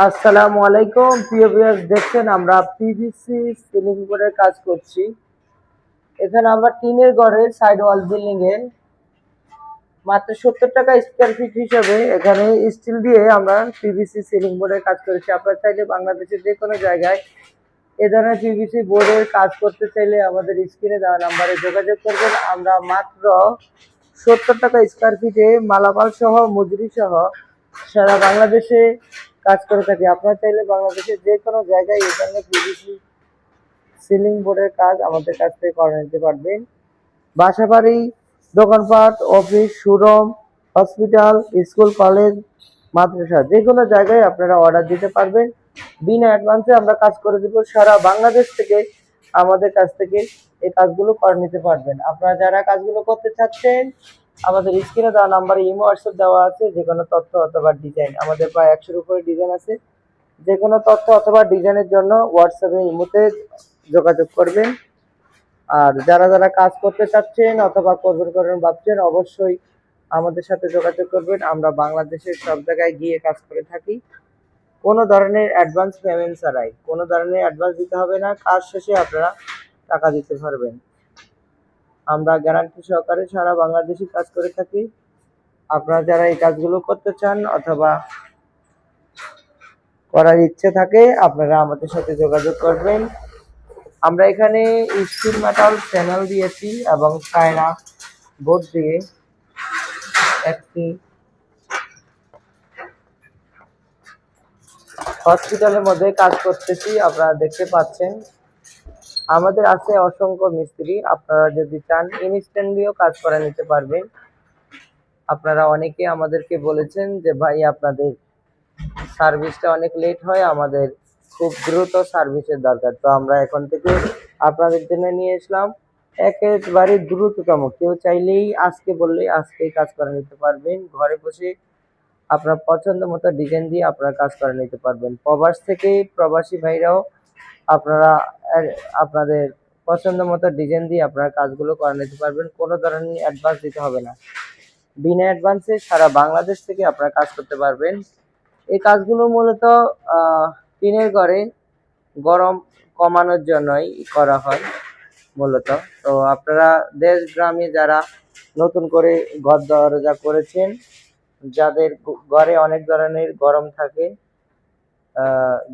আসসালামু আলাইকুম, প্রিয় ভিউয়ার্স দেখছেন আমরা পিভিসি সিলিং বোর্ডের কাজ করছি। এখানে আমরা টিনের ঘরে সাইড ওয়াল বিল্ডিং এ মাত্র সত্তর টাকা স্কোয়ার ফিট হিসাবে এখানে স্টিল দিয়ে আমরা পিভিসি সিলিং বোর্ডের কাজ করেছি। আপনারা চাইলে বাংলাদেশের যে কোনো জায়গায় এ ধরনের পিভিসি বোর্ডের কাজ করতে চাইলে আমাদের স্ক্রিনে দেওয়া নাম্বারে যোগাযোগ করবেন। আমরা মাত্র সত্তর টাকা স্কোয়ার ফিটে মালামাল সহ, মজুরি সহ সারা বাংলাদেশে কাজ করে থাকি। আপনারা চাইলে বাংলাদেশের যে কোনো জায়গায় ধরনের পিভিসি সিলিং বোর্ডের কাজ আমাদের কাছ থেকে করে নিতে পারবেন। বাসা বাড়ি দোকানপাট office showroom hospital school college মাদ্রাসা যে কোনো জায়গায় আপনারা অর্ডার দিতে পারবেন। বিনা অ্যাডভান্সে আমরা কাজ করে দেবো। সারা বাংলাদেশ থেকে আমাদের কাছ থেকে এই কাজগুলো করে নিতে পারবেন। আপনারা যারা কাজগুলো করতে চাচ্ছেন আমাদের স্ক্রিনে দেওয়া নাম্বারে ইমো হোয়াটসঅ্যাপ দেওয়া আছে যে কোনো তথ্য অথবা ডিজাইন আমাদের প্রায় একশোর উপরে ডিজাইন আছে। যে কোনো তথ্য অথবা ডিজাইনের জন্য হোয়াটসঅ্যাপে ইমোতে যোগাযোগ করবেন। আর যারা যারা কাজ করতে চাচ্ছেন অথবা করবেন করবেন ভাবছেন, অবশ্যই আমাদের সাথে যোগাযোগ করবেন। আমরা বাংলাদেশের সব জায়গায় গিয়ে কাজ করে থাকি। কোনো ধরনের অ্যাডভান্স পেমেন্ট ছাড়াই। কোনো ধরনের অ্যাডভান্স দিতে হবে না। কাজ শেষে আপনারা টাকা দিতে পারবেন। আমরা গ্যারান্টি সহকারে সারা বাংলাদেশে কাজ করে থাকি। আপনারা যারা এই কাজগুলো করতে চান অথবা করার ইচ্ছে থাকে, আপনারা আমাদের সাথে যোগাযোগ করবেন। আমরা এখানে স্টিল মেটাল প্যানেল দিয়েছি এবং চায়না বোর্ড দিয়ে একটি হসপিটালের মধ্যে কাজ করতেছি, আপনারা দেখতে পাচ্ছেন। আমাদের আছে অসংখ্য মিস্ত্রি, আপনারা যদি চান ইনস্ট্যান্টলিও কাজ করে নিতে পারবেন। আপনারা অনেকে আমাদেরকে বলেছেন যে, ভাই, আপনাদের সার্ভিসটা অনেক লেট হয়, আমাদের খুব দ্রুত সার্ভিসের দরকার। তো আমরা এখন থেকে আপনাদের জন্য নিয়ে আসলাম একেবারে দ্রুততম, কেউ চাইলেই আজকে বললেই আজকেই কাজ করে নিতে পারবেন। ঘরে বসে আপনার পছন্দ মতো ডিজাইন দিয়ে আপনারা কাজ করে নিতে পারবেন। প্রবাস থেকে প্রবাসী ভাইরাও আপনারা আপনাদের পছন্দ মতো ডিজাইন দিয়ে আপনারা কাজগুলো করে নিতে পারবেন। কোনো ধরনের অ্যাডভান্স দিতে হবে না। বিনা অ্যাডভান্সে সারা বাংলাদেশ থেকে আপনারা কাজ করতে পারবেন। এই কাজগুলো মূলত টিনের ঘরে গরম কমানোর জন্যই করা হয় মূলত। তো আপনারা দেশ, গ্রামে যারা নতুন করে ঘর দরজা করেছেন, যাদের ঘরে অনেক ধরনের গরম থাকে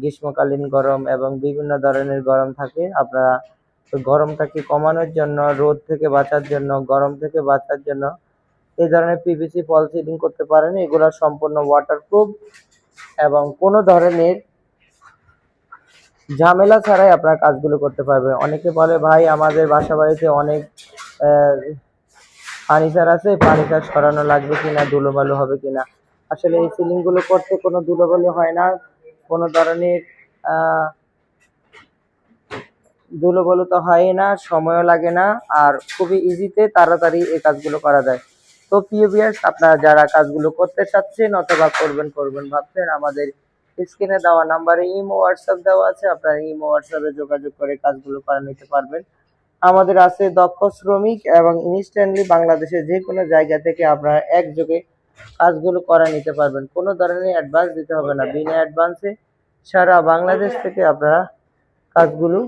গ্রীষ্মকালীন গরম এবং বিভিন্ন ধরনের গরম থাকে, আপনারা গরমটাকে কমানোর জন্য, রোদ থেকে বাঁচার জন্য, গরম থেকে বাঁচার জন্য এই ধরনের পিভিসি ফল সিলিং করতে পারেন। এগুলো সম্পূর্ণ ওয়াটারপ্রুফ এবং কোনো ধরনের ঝামেলা ছাড়াই আপনারা কাজগুলো করতে পারবেন। অনেকে বলে, ভাই, আমাদের বাসা বাড়িতে অনেক ফার্নিচার আছে, ফার্নিচার সরানো লাগবে কিনা, ধুলোবালু হবে কিনা? আসলে এই সিলিংগুলো করতে কোনো ধুলোবালু হয় না। কোনো ধরনের আহ, ধুলোবালু তো হয় না সময়ও লাগে না আর খুবই ইজিতে তাড়াতাড়ি এই কাজগুলো করা যায়। তো প্রিয় ভিউয়ার্স আপনারা যারা কাজগুলো করতে চাচ্ছেন অথবা করবেন করবেন ভাবছেন আমাদের স্ক্রিনে দেওয়া নাম্বারে ইমো হোয়াটসঅ্যাপ দেওয়া আছে আপনারা ইমো হোয়াটসঅ্যাপে যোগাযোগ করে কাজগুলো করে নিতে পারবেন। আমাদের আছে দক্ষ শ্রমিক এবং ইনস্ট্যান্টলি বাংলাদেশের যে কোনো জায়গা থেকে আপনারা একযোগে কাজগুলো করে নিতে পারবেন। কোনো ধরনের অ্যাডভান্স দিতে হবে না। বিনা অ্যাডভান্সে সারা বাংলাদেশ থেকে আপনারা কাজগুলো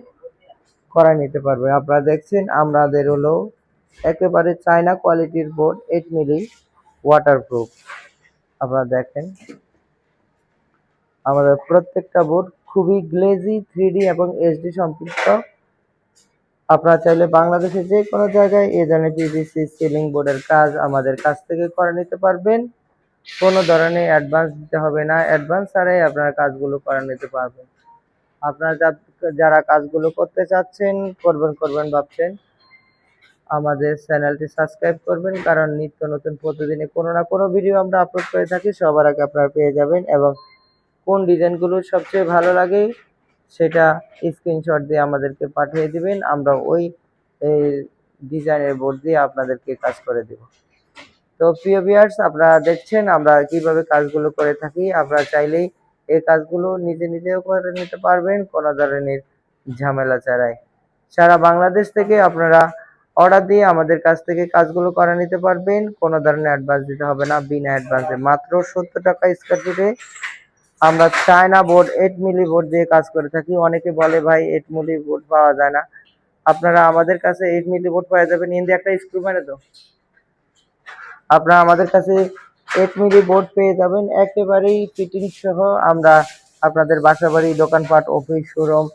করে নিতে পারবেন আপনারা দেখছেন আমাদের হলো একেবারে চায়না কোয়ালিটির বোর্ড এইট মিলি ওয়াটারপ্রুফ আপনারা দেখেন আমাদের প্রত্যেকটা বোর্ড খুবই গ্লেজি থ্রি এবং এইচডি সম্পৃক্ত। আপনারা চাইলে বাংলাদেশের যে কোনো জায়গায় এই ধরনের পিভিসি সিলিং বোর্ডের কাজ আমাদের কাছ থেকে করে নিতে পারবেন। কোনো ধরনের অ্যাডভান্স দিতে হবে না। অ্যাডভান্স ছাড়াই আপনারা কাজগুলো করে নিতে পারবেন। আপনারা যারা কাজগুলো করতে চাচ্ছেন, করবেন করবেন, ভাবছেন, আমাদের চ্যানেলটি সাবস্ক্রাইব করবেন। কারণ নিত্য নতুন প্রতিদিনে কোনো না কোনো ভিডিও আমরা আপলোড করে থাকি। সবার আগে আপনারা পেয়ে যাবেন এবং কোন ডিজাইনগুলো সবচেয়ে ভালো লাগে সেটা স্ক্রিনশট দিয়ে আমাদেরকে পাঠিয়ে দিবেন। আমরা ওই ডিজাইনের বোর্ড দিয়ে আপনাদেরকে কাজ করে দেব। তো প্রিয় ভিউয়ার্স আপনারা দেখছেন আমরা কীভাবে কাজগুলো করে থাকি। আপনারা চাইলেই এই কাজগুলো নিজে নিজেও করে নিতে পারবেন কোনো ধরনের ঝামেলা ছাড়াই। সারা বাংলাদেশ থেকে আপনারা অর্ডার দিয়ে আমাদের কাছ থেকে কাজগুলো করে নিতে পারবেন। কোনো ধরনের অ্যাডভান্স দিতে হবে না। বিনা অ্যাডভান্সে মাত্র সত্তর টাকা স্কোয়ার ফিটে আমরা China board eight milli board দিয়ে কাজ করে থাকি। অনেকে বলে, ভাই এইট মিলি বোর্ড পাওয়া যায় না। আপনারা আমাদের কাছে এইট মিলি বোর্ড পাওয়া যাবেন ইন্দি একটা স্ক্রু মেরে তো আপনারা আমাদের কাছে এইট মিলি বোর্ড পেয়ে যাবেন। একেবারেই ফিটিং সহ আমরা আপনাদের বাসা বাড়ি দোকানপাট অফিস শোরুম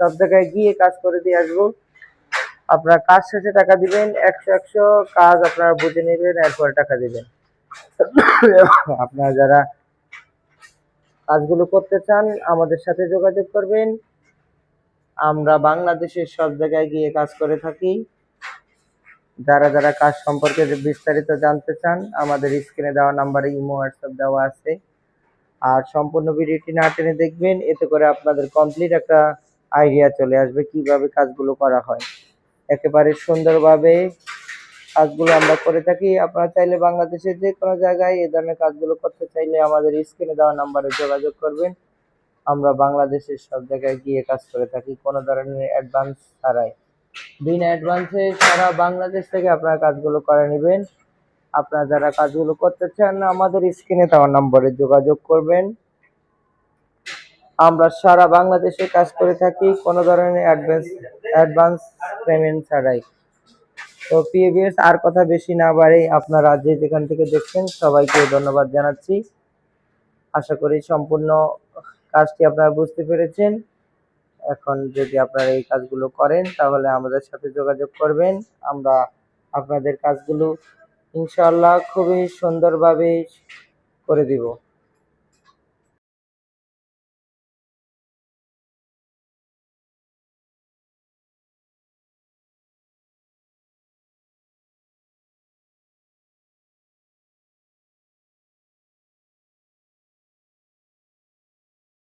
সব জায়গায় গিয়ে কাজ করে দিয়ে আসব। আপনার কাজ শেষে টাকা দিবেন। একশো একশো কাজ আপনারা বুঝে নেবেন, এরপরে টাকা দিবেন। আপনারা যারা কাজগুলো করতে চান, আমাদের সাথে যোগাযোগ করবেন। আমরা বাংলাদেশের সব জায়গায় গিয়ে কাজ করে থাকি। যারা যারা কাজ সম্পর্কে বিস্তারিত জানতে চান, আমাদের স্ক্রিনে দেওয়া নাম্বারে ইমো, হোয়াটসঅ্যাপ দেওয়া আছে। আর সম্পূর্ণ ভিডিওটি না টেনে দেখবেন, এতে করে আপনাদের কমপ্লিট একটা আইডিয়া চলে আসবে কীভাবে কাজগুলো করা হয়। একেবারে সুন্দরভাবে কাজগুলো আমরা করে থাকি। আপনারা চাইলে বাংলাদেশের যে কোনো জায়গায় এই ধরনের কাজগুলো করতে চাইলে আমাদের স্ক্রিনে দেওয়া নাম্বারে যোগাযোগ করবেন। আমরা বাংলাদেশের সব জায়গায় গিয়ে কাজ করে থাকি কোনো ধরনের অ্যাডভান্স ছাড়াই। বিনা অ্যাডভান্সে সারা বাংলাদেশ থেকে আপনারা কাজগুলো করে নেবেন। আপনারা যারা কাজগুলো করতে চান, আমাদের স্ক্রিনে দেওয়া নম্বরে যোগাযোগ করবেন। আমরা সারা বাংলাদেশে কাজ করে থাকি কোনো ধরনের অ্যাডভান্স অ্যাডভান্স পেমেন্ট ছাড়াই। তো পিএবিএস আর কথা বেশি না বাড়ে আপনারা যে যেখান থেকে দেখছেন সবাইকে ধন্যবাদ জানাচ্ছি। আশা করি সম্পূর্ণ কাজটি আপনারা বুঝতে পেরেছেন। এখন যদি আপনারা এই কাজগুলো করেন তাহলে আমাদের সাথে যোগাযোগ করবেন। আমরা আপনাদের কাজগুলো ইনশাআল্লাহ খুবই সুন্দরভাবে করে দিব।